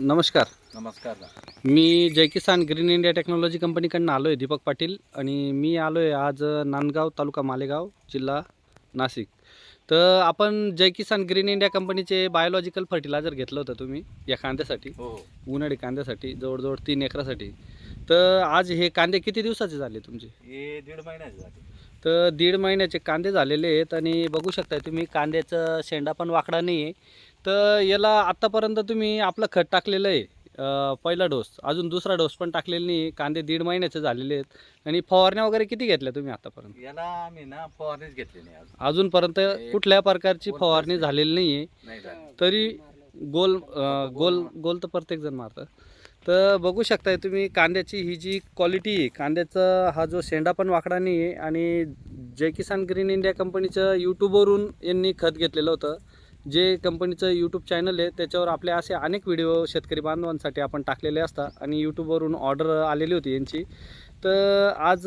नमस्कार. नमस्कार मी Jai Kisan green India technology कंपनीकडनं आलो आहे दीपक पाटील आणि मी आलो आहे आज नांदगाव तालुका मालेगाव जिल्हा नाशिक. तर आपण जय किसान ग्रीन इंडिया कंपनीचे बायोलॉजिकल फर्टिलायझर घेतलं होतं तुम्ही या कांद्यासाठी. हो उन्हाळी कांद्यासाठी जवळजवळ तीन एकरासाठी. तर आज हे कांदे किती दिवसाचे झाले तुमचे? हे दीड महिन्याचे झाले. तर दीड महिन्याचे कांदे झालेले आहेत आणि बघू शकताय तुम्ही कांद्याचं शेंडा पण वाकडा नाही आहे तर याला आत्तापर्यंत तुम्ही आपलं खत टाकलेलं आहे पहिला डोस. अजून दुसरा डोस पण टाकलेला नाही आहे. कांदे दीड महिन्याचे झालेले आहेत. आणि फवारण्या वगैरे किती घेतल्या तुम्ही आतापर्यंत? याला आम्ही ना फवारणीच घेतली नाही अजून. अजूनपर्यंत कुठल्या प्रकारची फवारणी झालेली नाही आहे. नाही झाली. तरी गोल अं, गोल गोल तर प्रत्येकजण मारतं तर बघू शकताय तुम्ही कांद्याची ही जी क्वालिटी आहे कांद्याचा हा जो शेंडा पण वाकडा नाही आहे. आणि जय किसान ग्रीन इंडिया कंपनीचं यूट्यूबवरून यांनी खत घेतलेलं होतं. जे कंपनीचं यूट्यूब चॅनल आहे त्याच्यावर आपले असे अनेक व्हिडिओ शेतकरी बांधवांसाठी आपण टाकलेले असतात आणि यूट्यूबवरून ऑर्डर आलेली होती यांची. तर आज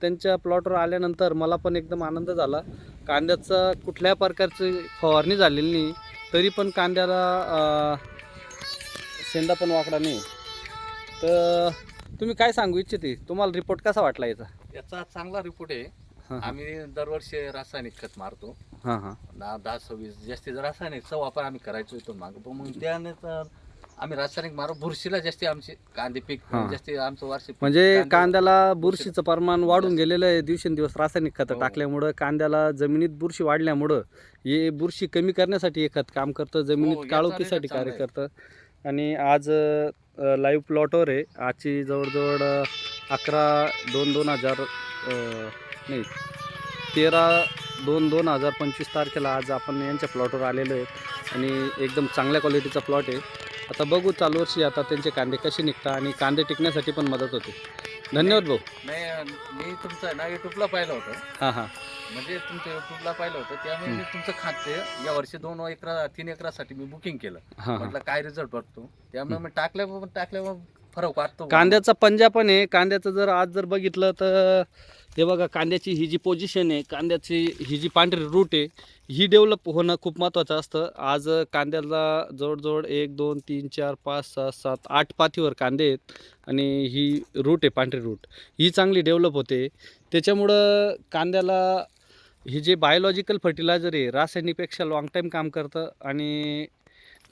त्यांच्या प्लॉटवर आल्यानंतर मला पण एकदम आनंद झाला. कांद्याचा कुठल्या प्रकारची फवारणी झालेली नाही तरी पण कांद्याला शेंडा पण वाकडा नाही. तर तुम्ही काय सांगू इच्छिते? तुम्हाला रिपोर्ट कसा वाटला याचा? याचा चांगला रिपोर्ट आहे. आम्ही दरवर्षी रासायनिक खत मारतो. हां हां. दहा दहा सव्वीस जास्तीत रासायनिकचा वापर आम्ही करायचो इथून मागं. पण मग त्याने तर आम्ही रासायनिक मारू बुरशीला जास्ती आमचे कांदे पीक हां. जास्ती आमचं वार्षिक पीक म्हणजे कांदे- कांद्याला बुरशीचं प्रमाण वाढून गेलेलं आहे दिवसेंदिवस रासायनिक खतं हो. टाकल्यामुळं कांद्याला जमिनीत बुरशी वाढल्यामुळं हे बुरशी कमी करण्यासाठी हे खत काम करतं हो, जमिनीत याचा काळोखीसाठी result कार्य चांगला करतं. आणि आज लाईव्ह प्लॉटवर आहे. आजची जवळजवळ अकरा दोन दोन हजार नाही. तेरा दोन दोन हजार पंचवीस तारखेला आज आपण यांच्या प्लॉटवर आलेलो आहे. आणि एकदम चांगल्या क्वालिटीचा प्लॉट आहे. आता बघू चालू वर्षी आता त्यांचे कांदे कसे निघतात आणि कांदे टिकण्यासाठी पण मदत होते. धन्यवाद भाऊ. नाही मी तुमचं ना युट्यूबला पाहिलं होतं. हां हां. म्हणजे तुमचं युट्यूबला पाहिलं होतं. त्यामुळे मी तुमचं खाते. या वर्षी दोन एकरा तीन एकरासाठी मी बुकिंग केलं. म्हटलं काय रिझल्ट बघतो. त्यामुळे मी टाकल्या टाकल्यावर फरक वाटतो. कांद्याचा पंजा पण आहे. कांद्याचं जर आज जर बघितलं तर हे बघा कांद्याची ही जी पोझिशन आहे कांद्याची ही जी पांढरी रूट आहे ही डेव्हलप होणं खूप महत्त्वाचं असतं. आज कांद्याला जवळजवळ एक दोन तीन चार पाच सहा सात आठ पाथीवर कांदे आहेत आणि ही रूट आहे पांढरी रूट ही चांगली डेव्हलप होते. त्याच्यामुळं कांद्याला हे जे बायोलॉजिकल फर्टिलायझर आहे रासायनिकपेक्षा लाँग टाईम काम करतं आणि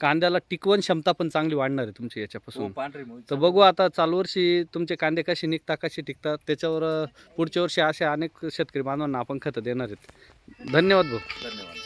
कांद्याला टिकवण क्षमता पण चांगली वाढणार आहे तुमची याच्यापासून. हो, पांढरी मुळी तर बघू आता चालू वर्षी तुमचे कांदे कसे निघतात कसे टिकतात त्याच्यावर पुढच्या वर्षी असे अनेक शेतकरी बांधवांना आपण खतं देणार आहेत. धन्यवाद भाऊ. धन्यवाद.